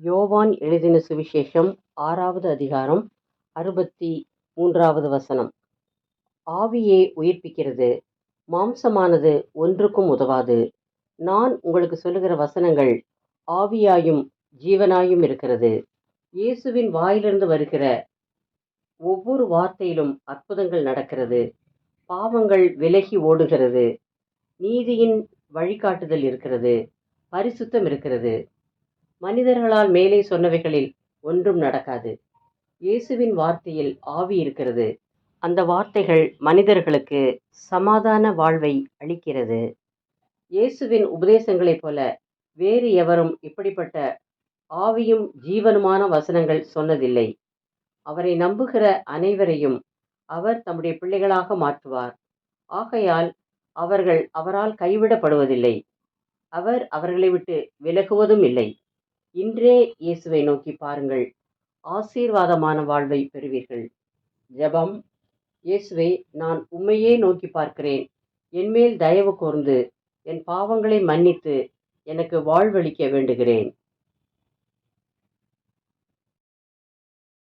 யோவான் எழுதின சுவிசேஷம் ஆறாவது அதிகாரம் அறுபத்தி மூன்றாவது வசனம். ஆவியே உயிர்ப்பிக்கிறது மாம்சமானது ஒன்றுக்கும் உதவாது. நான் உங்களுக்கு சொல்லுகிற வசனங்கள் ஆவியாயும் ஜீவனாயும் இருக்கிறது. இயேசுவின் வாயிலிருந்து வருகிற ஒவ்வொரு வார்த்தையிலும் அற்புதங்கள் நடக்கிறது. பாவங்கள் விலகி ஓடுகிறது. நீதியின் வழிகாட்டுதல் இருக்கிறது. பரிசுத்தம் இருக்கிறது. மனிதர்களால் மேலே சொன்னவைகளில் ஒன்றும் நடக்காது. இயேசுவின் வார்த்தையில் ஆவி இருக்கிறது. அந்த வார்த்தைகள் மனிதர்களுக்கு சமாதான வாழ்வை அளிக்கிறது. இயேசுவின் உபதேசங்களைப் போல வேறு எவரும் இப்படிப்பட்ட ஆவியும் ஜீவனுமான வசனங்கள் சொன்னதில்லை. அவரை நம்புகிற அனைவரையும் அவர் தம்முடைய பிள்ளைகளாக மாற்றுவார். ஆகையால் அவர்கள் அவரால் கைவிடப்படுவதில்லை. அவர் அவர்களை விட்டு விலகுவதும் இல்லை. இன்றே இயேசுவை நோக்கி பாருங்கள். ஆசீர்வாதமான வாழ்வை பெறுவீர்கள். ஜெபம். இயேசுவை நான் உண்மையே நோக்கி பார்க்கிறேன். என்மேல் தயவு கூர்ந்து என் பாவங்களை மன்னித்து எனக்கு வாழ்வளிக்க வேண்டுகிறேன்.